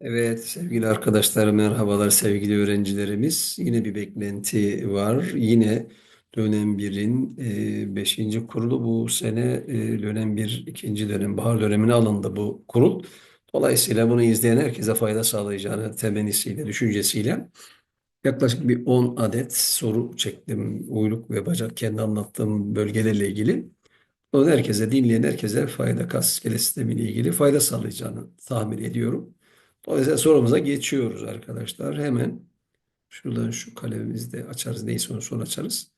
Evet sevgili arkadaşlar merhabalar sevgili öğrencilerimiz. Yine bir beklenti var. Yine dönem 1'in 5. kurulu bu sene e, dönem 1 ikinci dönem bahar dönemine alındı bu kurul. Dolayısıyla bunu izleyen herkese fayda sağlayacağını temennisiyle, düşüncesiyle yaklaşık bir 10 adet soru çektim. Uyluk ve bacak kendi anlattığım bölgelerle ilgili. Onun herkese, dinleyen herkese fayda kas iskelet sistemiyle ilgili fayda sağlayacağını tahmin ediyorum. Dolayısıyla sorumuza geçiyoruz arkadaşlar. Hemen şuradan şu kalemimizi de açarız. Neyse onu sonra açarız.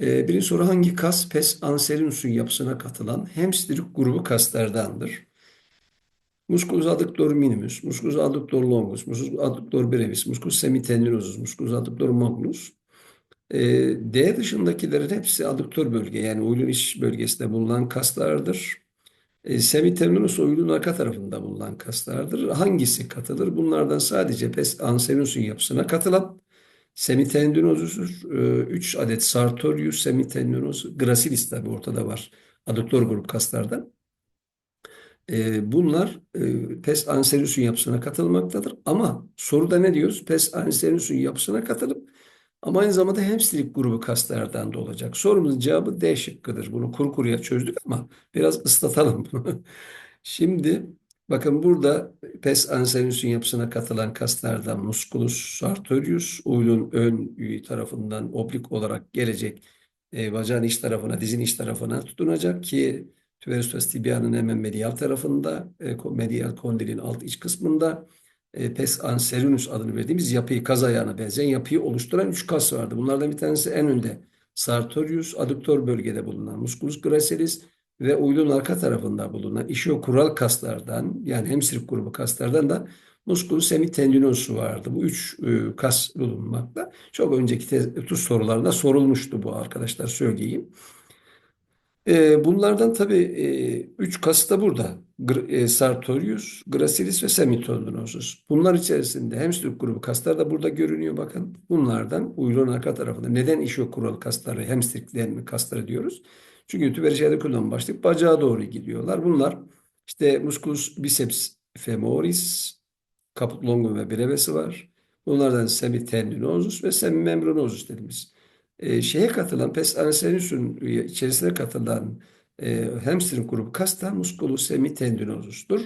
Ee, birinci soru hangi kas pes anserinus'un yapısına katılan hamstring grubu kaslardandır? Musculus adductor minimus, musculus adductor longus, musculus adductor brevis, musculus semitendinosus, musculus adductor magnus. Ee, D dışındakilerin hepsi adduktör bölge yani uylun iç bölgesinde bulunan kaslardır. E, semiterminus oyunun arka tarafında bulunan kaslardır. Hangisi katılır? Bunlardan sadece pes anserinus'un yapısına katılan semitendinosus'tur. 3 adet sartorius, semitendinosus, gracilis tabi ortada var. Adduktör grup kaslardan. E, bunlar e, pes anserinus'un yapısına katılmaktadır. Ama soruda ne diyoruz? Pes anserinus'un yapısına katılıp ama aynı zamanda hamstring grubu kaslardan da olacak. Sorumuzun cevabı D şıkkıdır. Bunu kuru kuruya çözdük ama biraz ıslatalım bunu. Şimdi bakın burada pes anserinus'un yapısına katılan kaslardan musculus sartorius uylun ön tarafından oblik olarak gelecek e, bacağın iç tarafına, dizin iç tarafına tutunacak ki Tüverus tibianın hemen medial tarafında, e, medial kondilin alt iç kısmında e, pes anserinus adını verdiğimiz yapıyı, kaz ayağına benzeyen yapıyı oluşturan üç kas vardı. Bunlardan bir tanesi en önde sartorius, adduktör bölgede bulunan musculus gracilis ve uylun arka tarafında bulunan işiokural kaslardan yani hemstring grubu kaslardan da musculus semitendinosus vardı. Bu üç e, kas bulunmakta. Çok önceki tuz sorularında sorulmuştu bu arkadaşlar söyleyeyim. E, bunlardan tabii e, üç kas da burada. E, Sartorius, Gracilis ve Semitendinosus. Bunlar içerisinde hamstring grubu kaslar da burada görünüyor bakın. Bunlardan uylun arka tarafında. Neden işokuralı kasları, hamstringleyen kasları diyoruz? Çünkü tübericiyede başlayıp bacağa doğru gidiyorlar. Bunlar işte musculus biceps femoris, caput longum ve brevesi var. Bunlardan semitendinosus ve semimembranosus dediğimiz e, şeye katılan pes ansenisün içerisine katılan e, hamstring grubu kasta musculus semitendinosus'tur.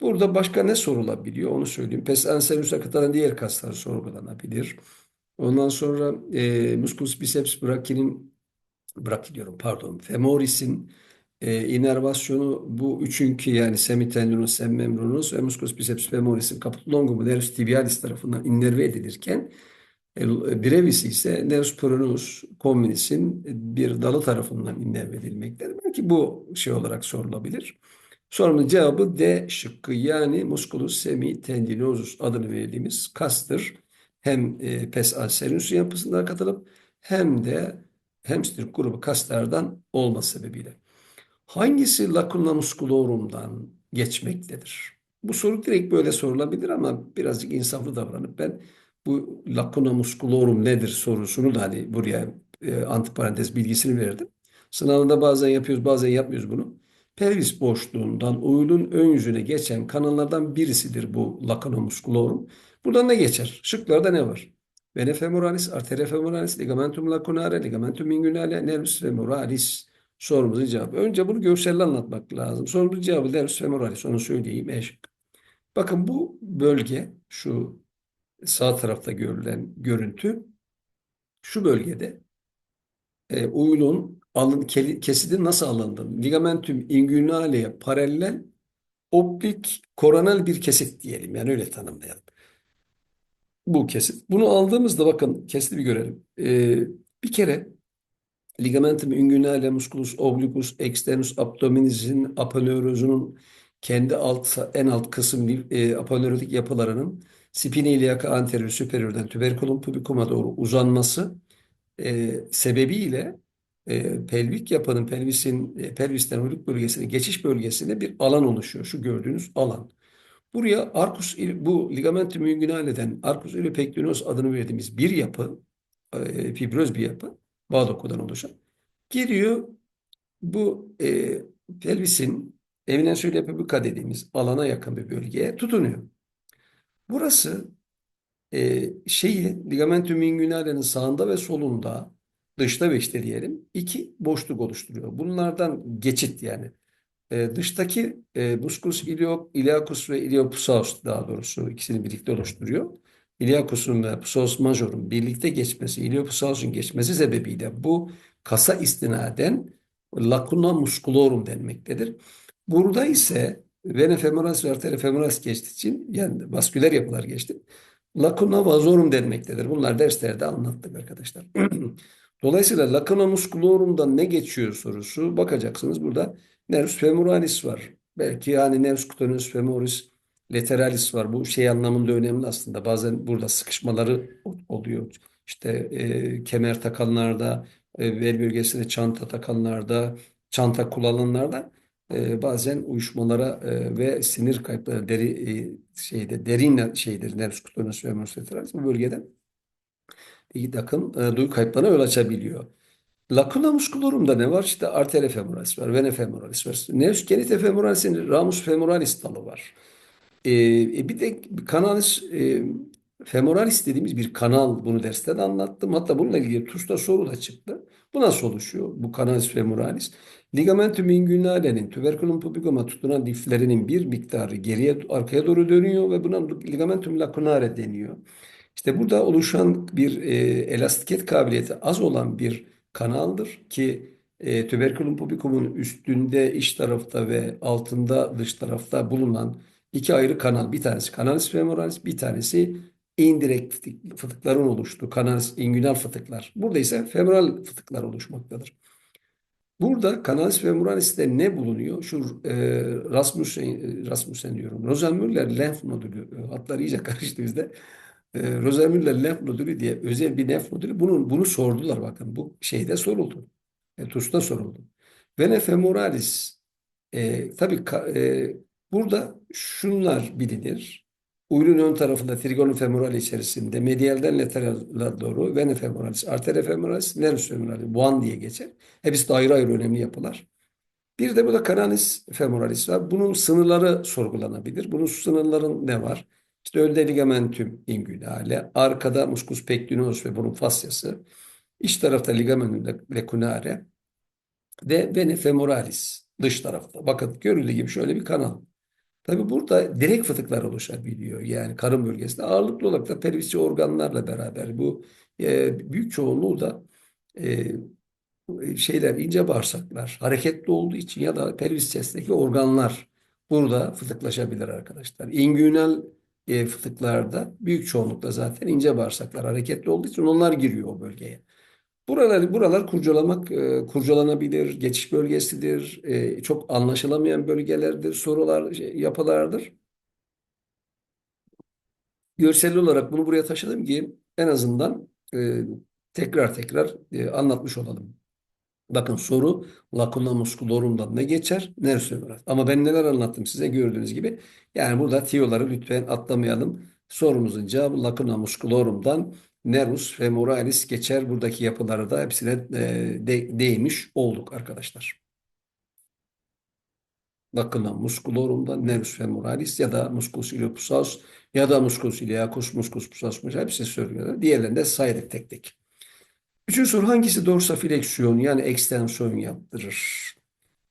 Burada başka ne sorulabiliyor onu söyleyeyim. Pes ansenis'e katılan diğer kaslar sorgulanabilir. Ondan sonra e, musculus biceps brachi'nin brachii diyorum pardon femoris'in e, inervasyonu bu üçünkü yani semitendinus, semmembranus ve musculus biceps femoris'in caput longum nervus tibialis tarafından inerve edilirken brevis ise Nervus peroneus communis'in bir dalı tarafından innerve edilmektedir. Belki bu şey olarak sorulabilir. Sorunun cevabı D şıkkı yani musculus semitendinosus adını verdiğimiz kastır. Hem e, pes alserinus yapısından katılıp hem de hamstring grubu kaslardan olma sebebiyle. Hangisi lacuna musculorum'dan geçmektedir? Bu soru direkt böyle sorulabilir ama birazcık insaflı davranıp ben bu lacuna musculorum nedir sorusunu da hani buraya e, antiparantez bilgisini verdim. Sınavında bazen yapıyoruz bazen yapmıyoruz bunu. Pelvis boşluğundan uyulun ön yüzüne geçen kanallardan birisidir bu lacuna musculorum. Buradan ne geçer? Şıklarda ne var? Vena femoralis, arteria femoralis, ligamentum lacunare, ligamentum inguinale, nervus femoralis. Sorumuzun cevabı. Önce bunu görselle anlatmak lazım. Sorumuzun cevabı nervus femoralis. Onu söyleyeyim. E şık. Bakın bu bölge şu sağ tarafta görülen görüntü şu bölgede e, uylun alın kesidi nasıl alındı? Ligamentum inguinale'ye paralel oblik koronal bir kesit diyelim. Yani öyle tanımlayalım. Bu kesit. Bunu aldığımızda bakın kesiti bir görelim. E, bir kere ligamentum inguinale musculus obliquus externus abdominis'in aponeurosunun kendi alt en alt kısım e, aponeurotik yapılarının spine iliaka anterior superior'dan tuberculum pubicum'a doğru uzanması e, sebebiyle e, pelvik yapının pelvisin e, pelvisten uyluk bölgesine geçiş bölgesinde bir alan oluşuyor. Şu gördüğünüz alan. Buraya arcus bu ligamentum inguinale'den arcus iliopectinos adını verdiğimiz bir yapı e, fibröz bir yapı bağ dokudan oluşan giriyor bu e, pelvisin eminensüyle pubica dediğimiz alana yakın bir bölgeye tutunuyor. Burası e, şeyi ligamentum inguinale'nin sağında ve solunda dışta ve içte diyelim iki boşluk oluşturuyor. Bunlardan geçit yani. E, dıştaki e, musculus ilio, iliacus ve iliopsoas daha doğrusu ikisini birlikte oluşturuyor. Iliacus'un ve psoas major'un birlikte geçmesi, iliopsoas'un geçmesi sebebiyle bu kasa istinaden lacuna musculorum denmektedir. Burada ise vena femoralis ve arteria femoralis geçtiği için yani vasküler yapılar geçti. Lacuna vasorum denmektedir. Bunlar derslerde anlattık arkadaşlar. Dolayısıyla lacuna musculorum'da ne geçiyor sorusu bakacaksınız burada nervus femoralis var. Belki yani nervus cutaneus femoris lateralis var. Bu şey anlamında önemli aslında. Bazen burada sıkışmaları oluyor. İşte e, kemer takanlarda, e, bel bölgesine çanta takanlarda, çanta kullananlarda e, bazen uyuşmalara e, ve sinir kayıpları deri e, şeyde derin şeydir cutaneus femoris lateralis bu bölgeden bir takım e, duyu kayıplarına yol açabiliyor. Lacuna musculorum'da ne var? İşte arteria femoralis var, vena femoralis var. Nervus genite femoralis'in ramus femoralis dalı var. E, e, bir de kanalis e, femoralis dediğimiz bir kanal bunu derste de anlattım. Hatta bununla ilgili TUS'ta soru da çıktı. Bu nasıl oluşuyor? Bu kanalis femoralis. Ligamentum inguinale'nin tuberculum pubicum'a tutunan liflerinin bir miktarı geriye arkaya doğru dönüyor ve buna ligamentum lacunare deniyor. İşte burada oluşan bir e, elastiket kabiliyeti az olan bir kanaldır ki e, tuberculum pubicum'un üstünde iç tarafta ve altında dış tarafta bulunan iki ayrı kanal. Bir tanesi kanalis femoralis, bir tanesi indirekt fıtık, fıtıkların oluştuğu kanalis inguinal fıtıklar. Burada ise femoral fıtıklar oluşmaktadır. Burada kanalis femoralis'te ne bulunuyor? Şu e, Rasmussen, Rasmussen diyorum. Rosenmüller lenf nodülü. Hatlar iyice karıştı bizde. E, Rosenmüller lenf nodülü diye özel bir lenf nodülü. Bunu, bunu sordular bakın. Bu şeyde soruldu. E, TUS'ta soruldu. Vena femoralis. E, tabii e, burada şunlar bilinir. Uylun ön tarafında trigonum femoral içerisinde medialden laterale doğru vena femoralis, arteria femoralis, nervus femoralis, buan diye geçer. Hepsi de ayrı ayrı önemli yapılar. Bir de burada canalis femoralis var. Bunun sınırları sorgulanabilir. Bunun sınırların ne var? İşte önde ligamentum inguinale, arkada muscus pectineus ve bunun fasyası, iç tarafta ligamentum lecunare ve vena femoralis dış tarafta. Bakın görüldüğü gibi şöyle bir kanal. Tabi burada direkt fıtıklar oluşabiliyor. Yani karın bölgesinde ağırlıklı olarak da pelvisçi organlarla beraber bu e, büyük çoğunluğu da e, şeyler ince bağırsaklar hareketli olduğu için ya da pelvis chest'teki organlar burada fıtıklaşabilir arkadaşlar. İngünal e, fıtıklarda büyük çoğunlukla zaten ince bağırsaklar hareketli olduğu için onlar giriyor o bölgeye. Buralar, buralar kurcalamak, e, kurcalanabilir, geçiş bölgesidir, e, çok anlaşılamayan bölgelerdir, sorular, şey, yapılardır. Görsel olarak bunu buraya taşıdım ki en azından e, tekrar tekrar e, anlatmış olalım. Bakın soru lacuna musculorum'dan ne geçer? Nervus femoris. Ama ben neler anlattım size gördüğünüz gibi. Yani burada tiyoları lütfen atlamayalım. Sorumuzun cevabı lacuna musculorum'dan nervus femoralis geçer. Buradaki yapıları da hepsine e, de, değmiş olduk arkadaşlar. Lacuna musculorum'da nervus femoralis ya da musculus iliopsoas ya da musculus iliacus, musculus psoas hepsi söylüyorlar. Diğerlerini de saydık tek tek. Üçüncü soru hangisi dorsifleksiyon yani ekstensiyon yaptırır?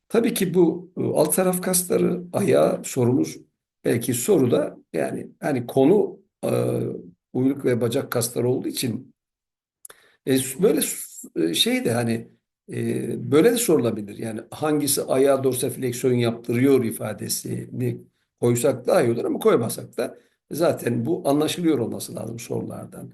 Tabii ki bu e, alt taraf kasları ayağı sorumuz belki soruda yani hani konu e, uyluk ve bacak kasları olduğu için e, böyle e, şey de hani e, böyle de sorulabilir. Yani hangisi ayağa dorsifleksiyon yaptırıyor ifadesini koysak daha iyi olur ama koymasak da zaten bu anlaşılıyor olması lazım sorulardan.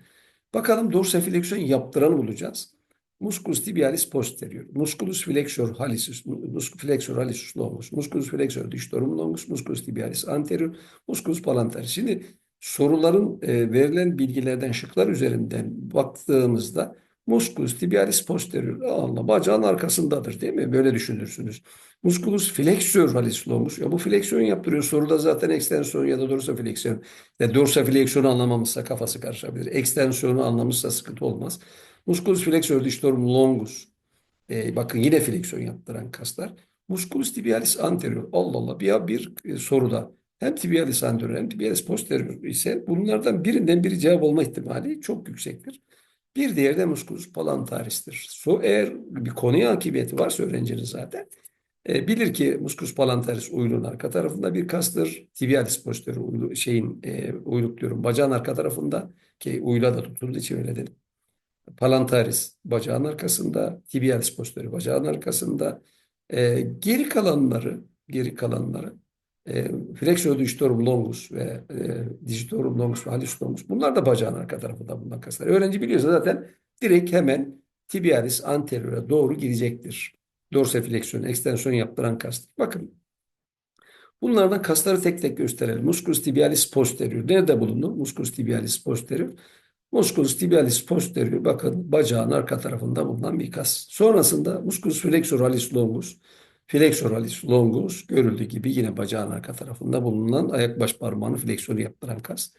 Bakalım dorsifleksiyon yaptıranı bulacağız. Musculus tibialis posterior, musculus flexor hallucis, musculus flexor hallucis longus, musculus flexor dictorum longus, musculus tibialis anterior, musculus plantaris. Şimdi soruların e, verilen bilgilerden şıklar üzerinden baktığımızda musculus tibialis posterior Allah bacağın arkasındadır değil mi? Böyle düşünürsünüz. Musculus flexor hallucis longus. Ya bu fleksiyon yaptırıyor. Soruda zaten ekstensiyon ya da dorsifleksiyon. Ya dorsifleksiyonu anlamamışsa kafası karışabilir. Ekstensiyonu anlamışsa sıkıntı olmaz. Musculus flexor dictorum longus. E, bakın yine fleksiyon yaptıran kaslar. Musculus tibialis anterior. Allah Allah bir, bir e, soruda hem tibialis anterior hem tibialis posterior ise bunlardan birinden biri cevap olma ihtimali çok yüksektir. Bir diğeri de musculus plantaris'tir. So, eğer bir konuya hakimiyeti varsa öğrencinin zaten e, bilir ki musculus plantaris uyluğun arka tarafında bir kastır. Tibialis posterior uylu, şeyin e, uyluk diyorum bacağın arka tarafında ki uyla da tutulduğu için öyle dedim. Plantaris bacağın arkasında, tibialis posterior bacağın arkasında. E, geri kalanları, geri kalanları e, flexor digitorum longus ve e, digitorum longus ve hallucis longus bunlar da bacağın arka tarafında bulunan kaslar. Öğrenci biliyorsa zaten direkt hemen tibialis anterior'a doğru gidecektir. Dorsifleksiyon, ekstensiyon yaptıran kastır. Bakın bunlardan kasları tek tek gösterelim. Musculus tibialis posterior. Nerede bulunur? Musculus tibialis posterior. Musculus tibialis posterior bakın bacağın arka tarafında bulunan bir kas. Sonrasında musculus flexor hallucis longus. Flexor hallucis longus görüldüğü gibi yine bacağın arka tarafında bulunan ayak baş parmağını fleksiyonu yaptıran kas.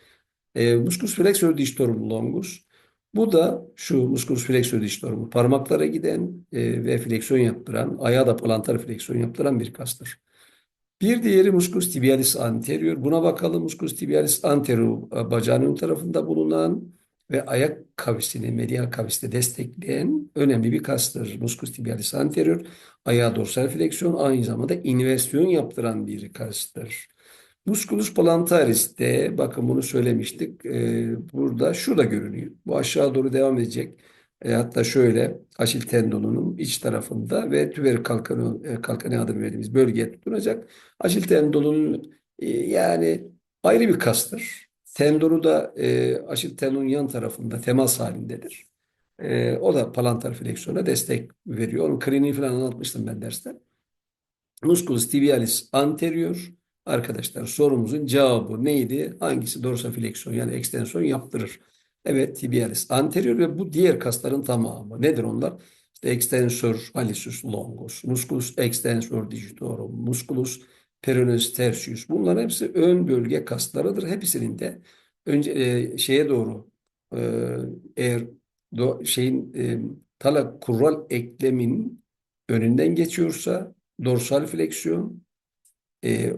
E, musculus flexor digitorum longus. Bu da şu musculus flexor digitorum parmaklara giden e, ve fleksiyon yaptıran, ayağa da plantar fleksiyon yaptıran bir kastır. Bir diğeri musculus tibialis anterior. Buna bakalım. Musculus tibialis anterior e, bacağın ön tarafında bulunan ve ayak kavisini, medial kaviste destekleyen önemli bir kastır. Musculus tibialis anterior, ayağa dorsal fleksiyon, aynı zamanda inversiyon yaptıran bir kastır. Musculus plantaris de, bakın bunu söylemiştik, e, burada şurada görünüyor. Bu aşağı doğru devam edecek. E, hatta şöyle aşil tendonunun iç tarafında ve tüber kalkanı, e, kalkanı adını verdiğimiz bölgeye tutunacak. Aşil tendonunun e, yani ayrı bir kastır. Tendonu da e, aşil tendonun yan tarafında temas halindedir. E, o da plantar fleksiyona destek veriyor. Onun kliniği falan anlatmıştım ben derste. Musculus tibialis anterior. Arkadaşlar sorumuzun cevabı neydi? Hangisi dorsifleksiyon yani ekstensiyon yaptırır? Evet tibialis anterior ve bu diğer kasların tamamı. Nedir onlar? İşte extensor hallucis longus, musculus extensor digitorum, musculus peroneus tertius. Bunların hepsi ön bölge kaslarıdır. Hepsinin de önce e, şeye doğru e, eğer do, şeyin e, talak kurral eklemin önünden geçiyorsa dorsal fleksiyon e,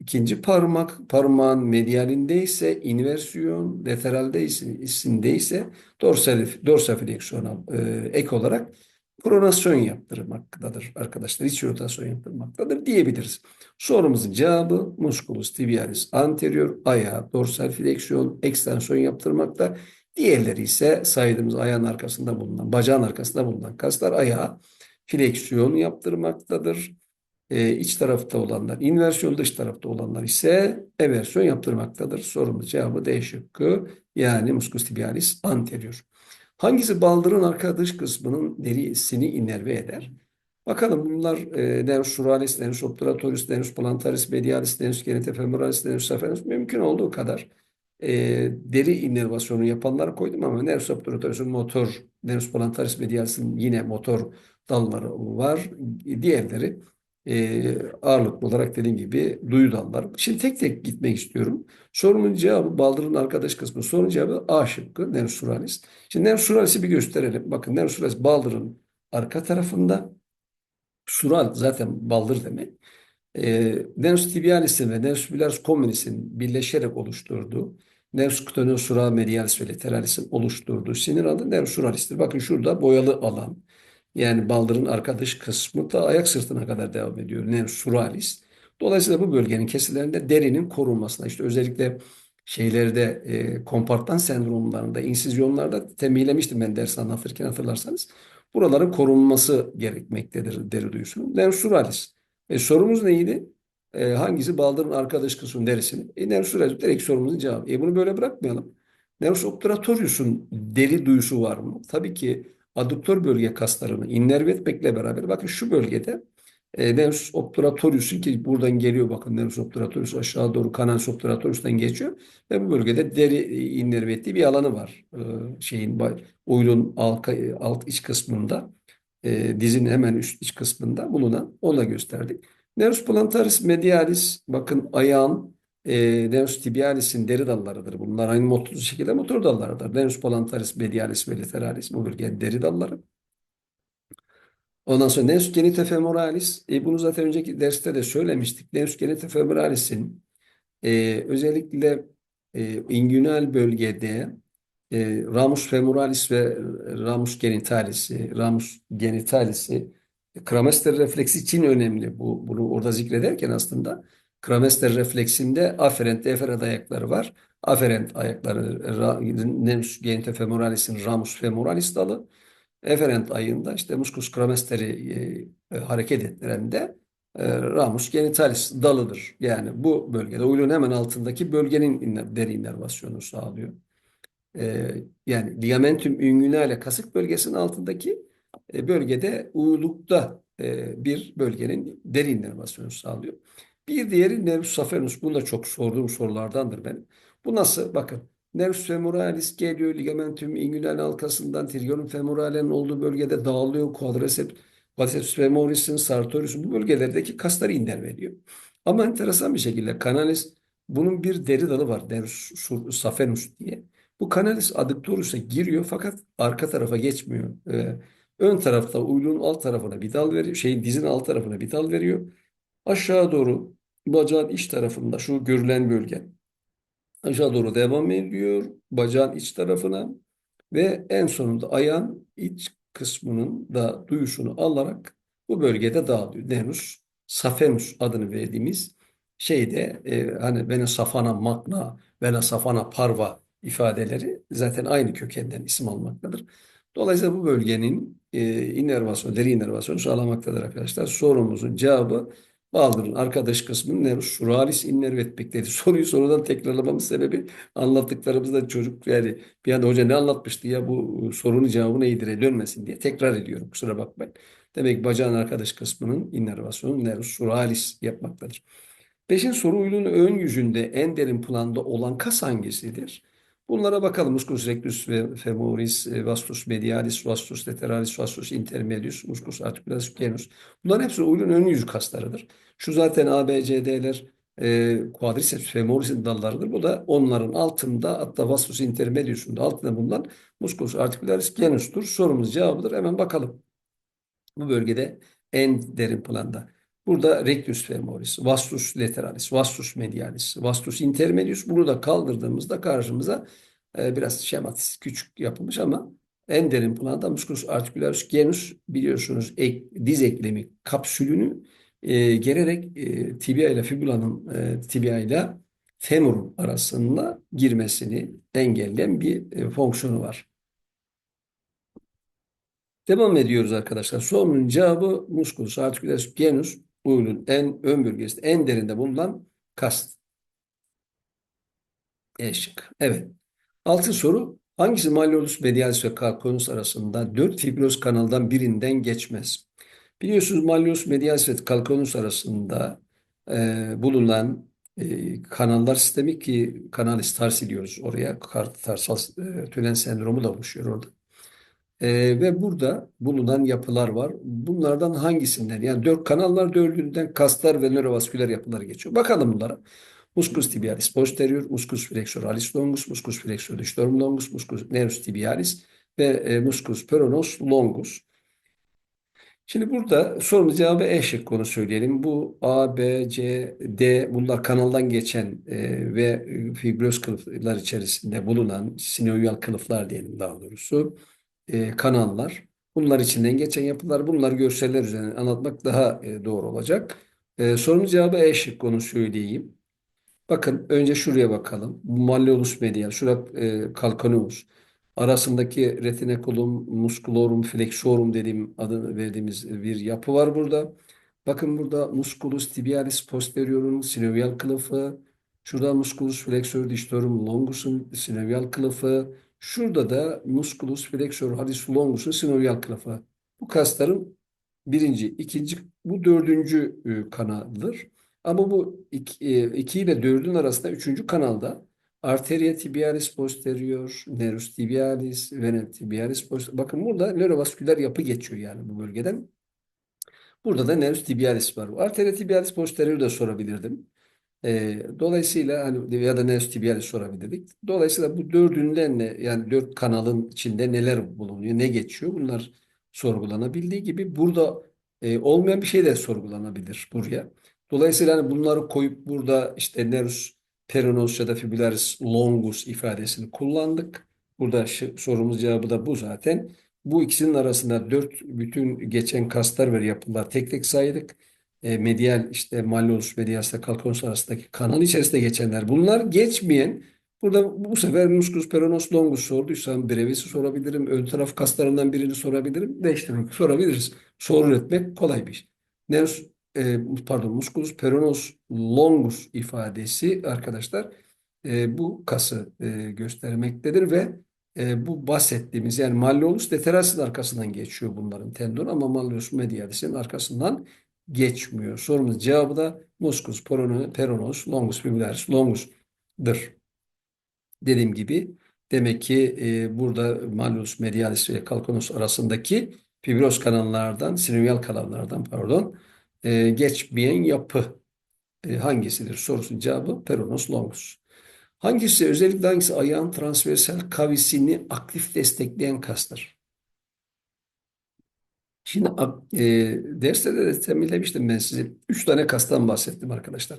ikinci parmak parmağın medialindeyse inversiyon, lateraldeyse dorsal, dorsal fleksiyona e, ek olarak pronasyon yaptırmaktadır arkadaşlar. İç rotasyon yaptırmaktadır diyebiliriz. Sorumuzun cevabı musculus tibialis anterior ayağı dorsal fleksiyon ekstensiyon yaptırmakta. Diğerleri ise saydığımız ayağın arkasında bulunan, bacağın arkasında bulunan kaslar ayağa fleksiyon yaptırmaktadır. Ee, iç tarafta olanlar, inversiyon dış tarafta olanlar ise eversiyon yaptırmaktadır. Sorumuz cevabı D şıkkı yani musculus tibialis anterior. Hangisi baldırın arka dış kısmının derisini inerve eder? Bakalım bunlar e, nervus suralis, nervus obturatorius, nervus plantaris, medialis, nervus genitofemoralis, nervus saphenus mümkün olduğu kadar e, deri inervasyonu yapanları koydum ama nervus obturatorius'un motor, nervus plantaris, medialis'in yine motor dalları var. Diğerleri e, ağırlıklı olarak dediğim gibi duyu dalları. Şimdi tek tek gitmek istiyorum. Sorumun cevabı baldırın arkadaş kısmı. Sorunun cevabı A şıkkı nervus suralis. Şimdi nervus suralis'i bir gösterelim. Bakın nervus suralis baldırın arka tarafında. Sural zaten baldır demek. E, nervus tibialis'in ve nervus bullaris communis'in birleşerek oluşturduğu nervus cutaneus sural medialis ve lateralis'in oluşturduğu sinir adı suralis'tir. Bakın şurada boyalı alan. Yani baldırın arka dış kısmı da ayak sırtına kadar devam ediyor. Nervus suralis. Dolayısıyla bu bölgenin kesilerinde derinin korunmasına işte özellikle şeylerde e, kompartman sendromlarında, insizyonlarda tembihlemiştim ben ders anlatırken hatırlarsanız. Buraların korunması gerekmektedir deri duyusunun. Nervus suralis. E, sorumuz neydi? E, hangisi baldırın arka dış kısmının derisini? E, nervus suralis direkt sorumuzun cevabı. E, bunu böyle bırakmayalım. Nervus obturatorius'un deri duyusu var mı? Tabii ki aduktör bölge kaslarını innerve etmekle beraber bakın şu bölgede e, nervus obturatorius'un ki buradan geliyor bakın nervus obturatorius aşağı doğru canalus obturatorius'tan geçiyor ve bu bölgede deri e, innerve ettiği bir alanı var. E, şeyin uylun alt, alt iç kısmında e, dizinin hemen üst iç kısmında bulunan ona gösterdik. Nervus plantaris medialis bakın ayağın e, nervus tibialis'in deri dallarıdır. Bunlar aynı motor şekilde motor dallarıdır. Nervus plantaris medialis ve lateralis bu bölge deri dalları. Ondan sonra Nervus genitofemoralis, e bunu zaten önceki derste de söylemiştik. Nervus genitofemoralis'in e, özellikle e, inguinal bölgede e, ramus femoralis ve ramus genitalisi, ramus genitalisi Kramester refleksi için önemli. Bu, bunu orada zikrederken aslında Kramester refleksinde aferent, deferent ayakları var. Aferent ayakları genitofemoralis'in ramus femoralis dalı. Eferent ayında işte muscus cramesteri e, e, hareket ettiren de e, ramus genitalis dalıdır. Yani bu bölgede uyluğun hemen altındaki bölgenin deri innervasyonu sağlıyor. E, yani ligamentum inguinale kasık bölgesinin altındaki e, bölgede uylukta e, bir bölgenin deri innervasyonu sağlıyor. Bir diğeri nervus saphenus. Bunu da çok sorduğum sorulardandır benim. Bu nasıl? Bakın. Nervus femoralis geliyor ligamentum inguinal halkasından trigonum femorale'nin olduğu bölgede dağılıyor. Quadriceps, quadriceps femoris'in, sartorius'un bu bölgelerdeki kasları innerveliyor. Ama enteresan bir şekilde kanalis bunun bir deri dalı var. Nervus saphenus diye. Bu kanalis adductorus'a giriyor fakat arka tarafa geçmiyor. Ee, ön tarafta uyluğun alt tarafına bir dal veriyor. Şeyin dizin alt tarafına bir dal veriyor. Aşağı doğru bacağın iç tarafında şu görülen bölge aşağı doğru devam ediyor bacağın iç tarafına ve en sonunda ayağın iç kısmının da duyusunu alarak bu bölgede dağılıyor. Nerus saphenus adını verdiğimiz şeyde e, hani vena safana magna, vena safana parva ifadeleri zaten aynı kökenden isim almaktadır. Dolayısıyla bu bölgenin e, inervasyonu, deri inervasyonu sağlamaktadır arkadaşlar. Sorumuzun cevabı Baldır'ın arkadaş kısmının nerus suralis innervetmektedir. Soruyu sonradan tekrarlamamın sebebi anlattıklarımızda çocuk yani bir anda hoca ne anlatmıştı ya bu sorunun cevabı neydir dönmesin diye tekrar ediyorum kusura bakmayın. Demek ki bacağın arkadaş kısmının innervasyonu nerus suralis yapmaktadır. Beşinci soru uyluğun ön yüzünde en derin planda olan kas hangisidir? Bunlara bakalım. Musculus rectus ve femoris, e, vastus medialis, vastus lateralis, vastus intermedius, musculus articularis genus. Bunların hepsi uylun ön yüzü kaslarıdır. Şu zaten ABCD'ler e, quadriceps femoris'in dallarıdır. Bu da onların altında hatta vastus intermedius'un da altında bulunan musculus articularis genus'tur. Sorumuz cevabıdır. Hemen bakalım. Bu bölgede en derin planda. Burada rectus femoris, vastus lateralis, vastus medialis, vastus intermedius. Bunu da kaldırdığımızda karşımıza e, biraz şemat küçük yapılmış ama en derin planda musculus articularis genus biliyorsunuz ek, diz eklemi kapsülünü e, gererek e, tibia ile fibulanın e, tibia ile femurun arasında girmesini engelleyen bir e, fonksiyonu var. Devam ediyoruz arkadaşlar. Sorunun cevabı musculus articularis genus Uyunun en ön bölgesinde, en derinde bulunan kas. E şık. Evet. Altın soru. Hangisi malleolus medialis ve calcaneus arasında dört fibroz kanaldan birinden geçmez? Biliyorsunuz malleolus medialis ve calcaneus arasında e, bulunan e, kanallar sistemi ki kanalis tarsi diyoruz oraya. Tarsal e, tülen sendromu da oluşuyor orada. Ee, ve burada bulunan yapılar var. Bunlardan hangisinden? Yani dört kanallar dördünden kaslar ve nörovasküler yapılar geçiyor. Bakalım bunlara. Muscus tibialis posterior, muscus flexoralis longus, muscus flexor dextorum longus, muscus nervus tibialis ve e, muscus peroneus longus. Şimdi burada sorumuz cevabı E şıkkı onu söyleyelim. Bu A, B, C, D bunlar kanaldan geçen e, ve fibroz kılıflar içerisinde bulunan sinovial kılıflar diyelim daha doğrusu e, kanallar. Bunlar içinden geçen yapılar. Bunlar görseller üzerine anlatmak daha e, doğru olacak. E, sorunun cevabı E şıkkı onu söyleyeyim. Bakın önce şuraya bakalım. Malleolus medial, şurada e, calcaneus. Arasındaki retinaculum musculorum flexorum dediğim adını verdiğimiz bir yapı var burada. Bakın burada musculus tibialis posterior'un sinovial kılıfı. Şurada musculus flexor dictorum longus'un sinovial kılıfı. Şurada da musculus flexor hallucis longus'un sinovial kılıfı. Bu kasların birinci, ikinci, bu dördüncü e, kanaldır. Ama bu iki, e, iki ile dördün arasında üçüncü kanalda arteria tibialis posterior, nervus tibialis, vena tibialis posterior. Bakın burada nörovasküler yapı geçiyor yani bu bölgeden. Burada da nervus tibialis var. Arteria tibialis posterior da sorabilirdim. E, dolayısıyla hani ya da Neus tibialis sorabilirdik. Dolayısıyla bu dördünden ne yani dört kanalın içinde neler bulunuyor, ne geçiyor bunlar sorgulanabildiği gibi burada e, olmayan bir şey de sorgulanabilir buraya. Dolayısıyla hani bunları koyup burada işte Nerus peroneus ya da fibularis longus ifadesini kullandık. Burada sorumuz cevabı da bu zaten. Bu ikisinin arasında dört bütün geçen kaslar ve yapılar tek tek saydık. E, medial işte malleolus medialis ile kalkalus arasındaki kanal içerisinde geçenler. Bunlar geçmeyen burada bu sefer musculus peroneus longus sorduysam brevisi sorabilirim. Ön taraf kaslarından birini sorabilirim. Değiştirmek sorabiliriz. Soru üretmek kolay bir iş. Nervus, e, pardon musculus peroneus longus ifadesi arkadaşlar e, bu kası e, göstermektedir ve e, bu bahsettiğimiz yani malleolus lateralis'in arkasından geçiyor bunların tendon ama malleolus medialis'in arkasından geçmiyor. Sorumuz cevabı da musculus peroneus longus fibularis longus'dır. Dediğim gibi demek ki e, burada malleolus medialis ve calcaneus arasındaki fibroz kanallardan, sinovial kanallardan pardon e, geçmeyen yapı e, hangisidir? Sorusunun cevabı peroneus longus. Hangisi özellikle hangisi ayağın transversal kavisini aktif destekleyen kastır? Şimdi e, derste de temillemiştim ben size. Üç tane kastan bahsettim arkadaşlar.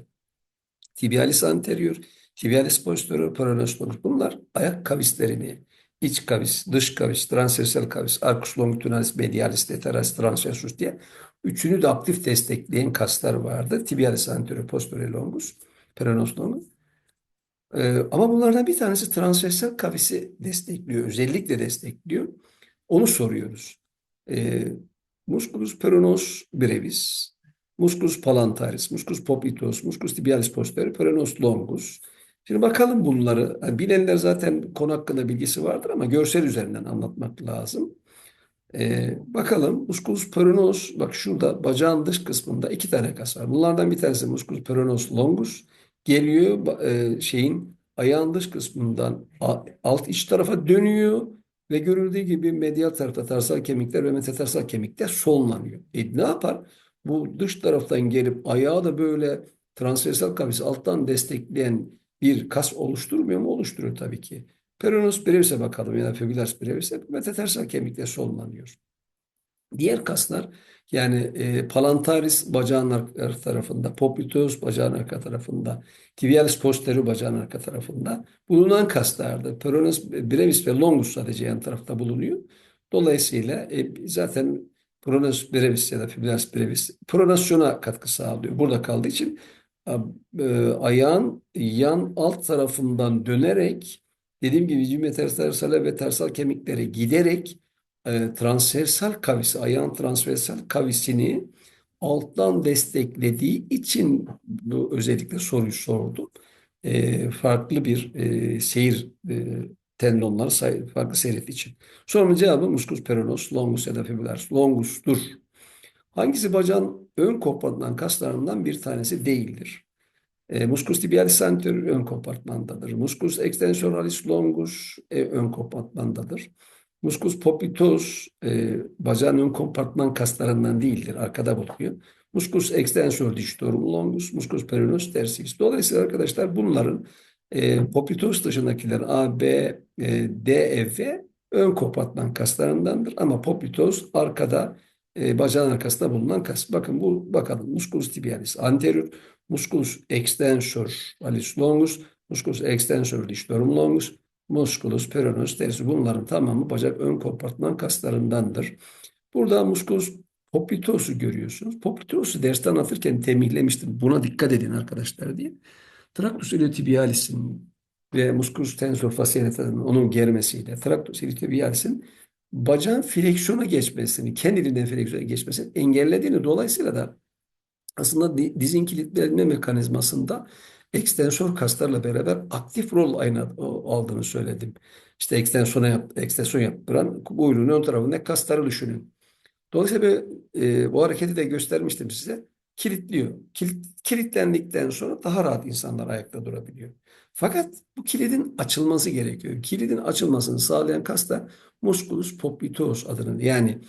Tibialis anterior, tibialis posterior, peroneus longus. Bunlar ayak kavislerini, iç kavis, dış kavis, transversal kavis, arcus longitudinalis, medialis, lateralis, transversus diye üçünü de aktif destekleyen kaslar vardı. Tibialis anterior, posterior longus, peroneus longus. Ee, ama bunlardan bir tanesi transversal kavisi destekliyor, özellikle destekliyor. Onu soruyoruz. Ee, musculus peroneus brevis, musculus plantaris, musculus popliteus, musculus tibialis posterior, peroneus longus. Şimdi bakalım bunları. Yani bilenler zaten konu hakkında bilgisi vardır ama görsel üzerinden anlatmak lazım. Ee, bakalım musculus peroneus bak şurada bacağın dış kısmında iki tane kas var. Bunlardan bir tanesi musculus peroneus longus geliyor e, şeyin ayağın dış kısmından alt iç tarafa dönüyor ve görüldüğü gibi medial tarafta tarsal kemikler ve metatarsal kemikler sonlanıyor. E ne yapar? Bu dış taraftan gelip ayağı da böyle transversal kavis alttan destekleyen bir kas oluşturmuyor mu? Oluşturuyor tabii ki. Peroneus brevis'e bakalım ya da fibularis brevis'e metatarsal kemikle sonlanıyor. Diğer kaslar yani e, plantaris bacağın arka tarafında, popliteus bacağın arka tarafında, tibialis posterior bacağın arka tarafında bulunan kaslardır. Peroneus brevis ve longus sadece yan tarafta bulunuyor. Dolayısıyla e, zaten Peroneus brevis ya da fibularis brevis pronasyona katkı sağlıyor. Burada kaldığı için e, ayağın yan alt tarafından dönerek dediğim gibi metatarsarsal ve tarsal kemiklere giderek e, transversal kavisi, ayağın transversal kavisini alttan desteklediği için bu özellikle soruyu sordum. E, farklı bir e, seyir e, tendonları say- farklı seyrettiği için. Sorunun cevabı musculus peroneus longus ya da fibularis longus'tur. Hangisi bacağın ön kompartman kaslarından bir tanesi değildir? E, musculus tibialis anterior ön kompartmandadır. Musculus extensoralis longus e, ön kompartmandadır. Musculus popliteus e, bacağın ön kompartman kaslarından değildir. Arkada bulunuyor. Musculus extensor digitorum longus, musculus peroneus tertius. Dolayısıyla arkadaşlar bunların e, popliteus dışındakiler A, B, e, D, E, F ön kompartman kaslarındandır. Ama popliteus arkada e, bacağın arkasında bulunan kas. Bakın bu bakalım musculus tibialis anterior, musculus extensoralis longus, musculus extensor digitorum longus, musculus peroneus tertius bunların tamamı bacak ön kompartman kaslarındandır. Burada musculus popliteus'u görüyorsunuz. Popliteus'u derste anlatırken tembihlemiştim. Buna dikkat edin arkadaşlar diye. Tractus iliotibialis'in ve musculus tensor fascialis onun germesiyle tractus iliotibialis'in bacağın fleksiyona geçmesini, kendiliğinden fleksiyona geçmesini engellediğini dolayısıyla da aslında di- dizin kilitlenme mekanizmasında ekstensor kaslarla beraber aktif rol ayna, o- aldığını söyledim. İşte ekstensiyona yap, ekstensiyon yaptıran buyurun ön tarafındaki kasları düşünün. Dolayısıyla böyle, e, bu hareketi de göstermiştim size. Kilitliyor. Kilit, kilitlendikten sonra daha rahat insanlar ayakta durabiliyor. Fakat bu kilidin açılması gerekiyor. Kilidin açılmasını sağlayan kas da musculus popliteus adının yani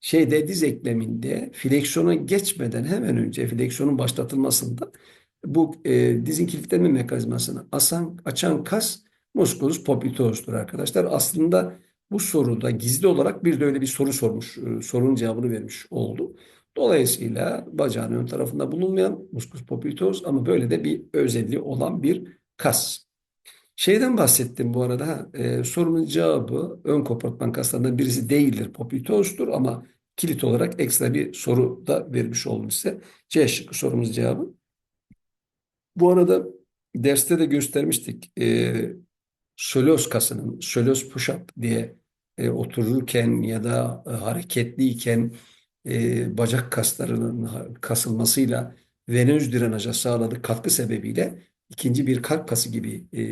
şeyde diz ekleminde fleksiyona geçmeden hemen önce fleksiyonun başlatılmasında bu e, dizin kilitlenme mekanizmasını asan, açan kas musculus popliteus'tur arkadaşlar. Aslında bu soruda gizli olarak bir de öyle bir soru sormuş, e, sorunun cevabını vermiş oldu. Dolayısıyla bacağın ön tarafında bulunmayan musculus popliteus ama böyle de bir özelliği olan bir kas. Şeyden bahsettim bu arada. Ha, e, sorunun cevabı ön kompartman kaslarından birisi değildir. Poplitos'tur ama kilit olarak ekstra bir soru da vermiş oldum size. C şıkkı sorumuz cevabı. Bu arada derste de göstermiştik. E, Şölöz kasının, şölöz push-up diye e, otururken ya da e, hareketliyken e, bacak kaslarının kasılmasıyla venöz drenaja sağladığı katkı sebebiyle ikinci bir kalp kası gibi e,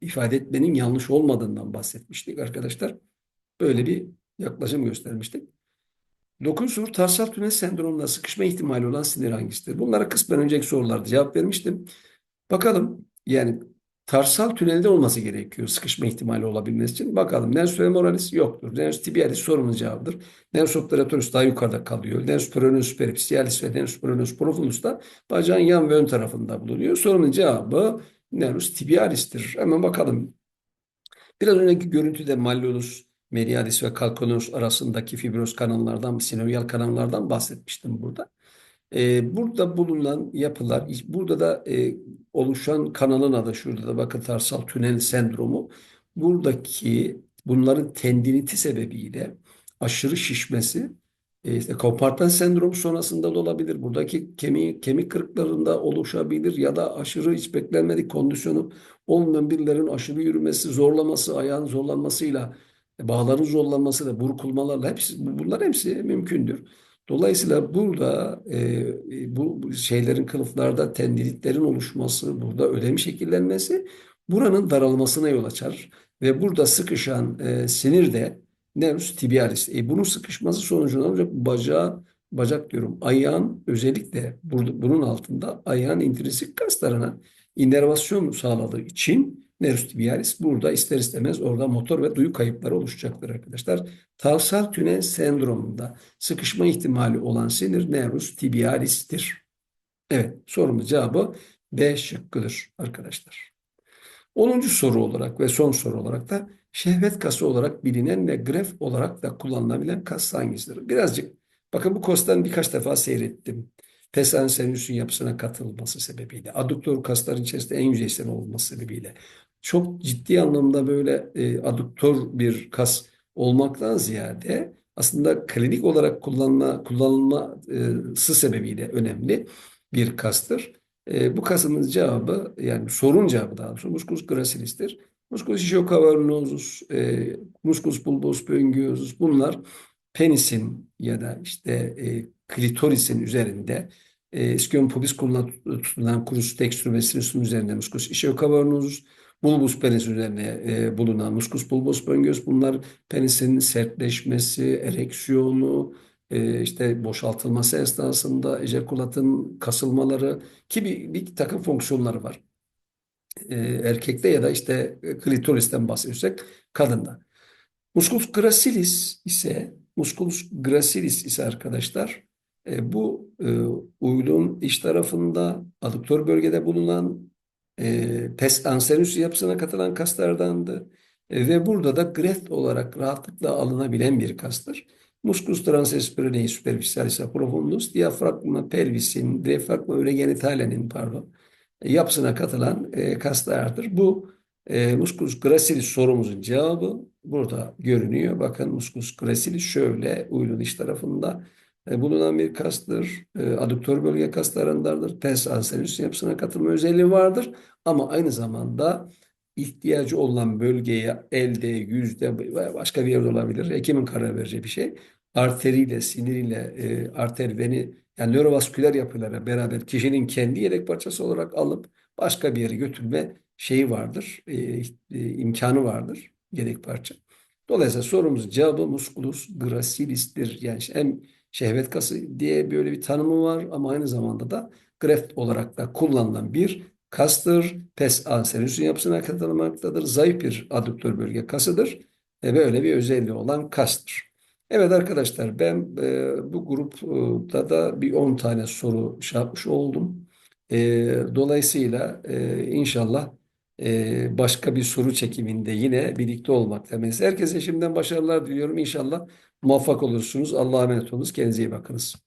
ifade etmenin yanlış olmadığından bahsetmiştik arkadaşlar. Böyle bir yaklaşım göstermiştik. Dokuz soru tarsal tünel sendromunda sıkışma ihtimali olan sinir hangisidir? Bunlara kısmen önceki sorularda cevap vermiştim. Bakalım yani tarsal tünelde olması gerekiyor sıkışma ihtimali olabilmesi için. Bakalım nervus femoralis yoktur. Nervus tibialis sorunun cevabıdır. Nervus obturatorus daha yukarıda kalıyor. Nervus peroneus superficialis ve nervus peroneus profundus da bacağın yan ve ön tarafında bulunuyor. Sorunun cevabı nervus tibialis'tir. Hemen bakalım. Biraz önceki görüntüde malleolus medialis ve calcaneus arasındaki fibroz kanallardan, sinovial kanallardan bahsetmiştim burada. Ee, burada bulunan yapılar, burada da e, oluşan kanalın adı şurada da bakın tarsal tünel sendromu. Buradaki bunların tendiniti sebebiyle aşırı şişmesi, e, işte kompartman sendromu sonrasında da olabilir. Buradaki kemik, kemik kırıklarında oluşabilir ya da aşırı hiç beklenmedik kondisyonu olmayan birilerinin aşırı yürümesi, zorlaması, ayağın zorlanmasıyla, bağların zorlanmasıyla, burkulmalarla hepsi, bunlar hepsi mümkündür. Dolayısıyla burada e, bu şeylerin kılıflarda tendinitlerin oluşması, burada ödem şekillenmesi buranın daralmasına yol açar. Ve burada sıkışan e, sinir de nervus tibialis. E, bunun sıkışması sonucunda olacak bacağı, bacak diyorum ayağın özellikle burada, bunun altında ayağın intrinsik kaslarına inervasyon sağladığı için nervus tibialis burada ister istemez orada motor ve duyu kayıpları oluşacaktır arkadaşlar. Tarsal tünel sendromunda sıkışma ihtimali olan sinir nervus tibialis'tir. Evet, sorumuz cevabı B şıkkıdır arkadaşlar. Onuncu soru olarak ve son soru olarak da şehvet kası olarak bilinen ve gref olarak da kullanılabilen kas hangisidir? Birazcık bakın bu kostan birkaç defa seyrettim. Pes sinüsün yapısına katılması sebebiyle, aduktör kasların içerisinde en yüzeysel olması sebebiyle çok ciddi anlamda böyle e, aduktör bir kas olmaktan ziyade aslında klinik olarak kullanma kullanılması sebebiyle önemli bir kastır. E, bu kasımın cevabı yani sorun cevabı daha doğrusu musculus gracilis'tir. Musculus ischiocaverniosus, e, musculus bulbus pangiosus bunlar penisin ya da işte e, klitorisin üzerinde e, ischion pubis tutulan crus dextrum sinusum üzerinde musculus ischiocaverniosus bulbus penis üzerine e, bulunan musculus bulbus pangiosus bunlar penisin sertleşmesi, ereksiyonu, e, işte boşaltılması esnasında ejekulatın kasılmaları gibi bir takım fonksiyonları var. E, erkekte ya da işte e, klitoristen bahsediyorsak kadında. Musculus gracilis ise musculus gracilis ise arkadaşlar e, bu e, uylun iç tarafında aduktör bölgede bulunan e, pes ansenus yapısına katılan kaslardandı. E, ve burada da greft olarak rahatlıkla alınabilen bir kastır. Musculus transversus peroneus superficialis profundus, diyafragma pelvisin, diafragma üregenitalenin pardon, yapısına katılan e, kaslardır. Bu e, musculus gracilis sorumuzun cevabı burada görünüyor. Bakın musculus gracilis şöyle uylun iç tarafında bulunan bir kastır. E, aduktör bölge kaslarındadır. Pes ansenüs yapısına katılma özelliği vardır. Ama aynı zamanda ihtiyacı olan bölgeye elde, yüzde veya başka bir yerde olabilir. Hekimin karar vereceği bir şey. Arteriyle, siniriyle, e, arter, veni yani nörovasküler yapılara beraber kişinin kendi yedek parçası olarak alıp başka bir yere götürme şeyi vardır, e, e, imkanı vardır yedek parça. Dolayısıyla sorumuzun cevabı musculus gracilis'tir. Yani hem şehvet kası diye böyle bir tanımı var ama aynı zamanda da greft olarak da kullanılan bir kastır. Pes ansenüsün yapısına katılmaktadır. Zayıf bir aduktör bölge kasıdır. E, böyle bir özelliği olan kastır. Evet arkadaşlar ben e, bu grupta da bir 10 tane soru şey yapmış oldum. E, dolayısıyla e, inşallah e, başka bir soru çekiminde yine birlikte olmak temenni. Herkese şimdiden başarılar diliyorum. İnşallah muvaffak olursunuz. Allah'a emanet olunuz. Kendinize iyi bakınız.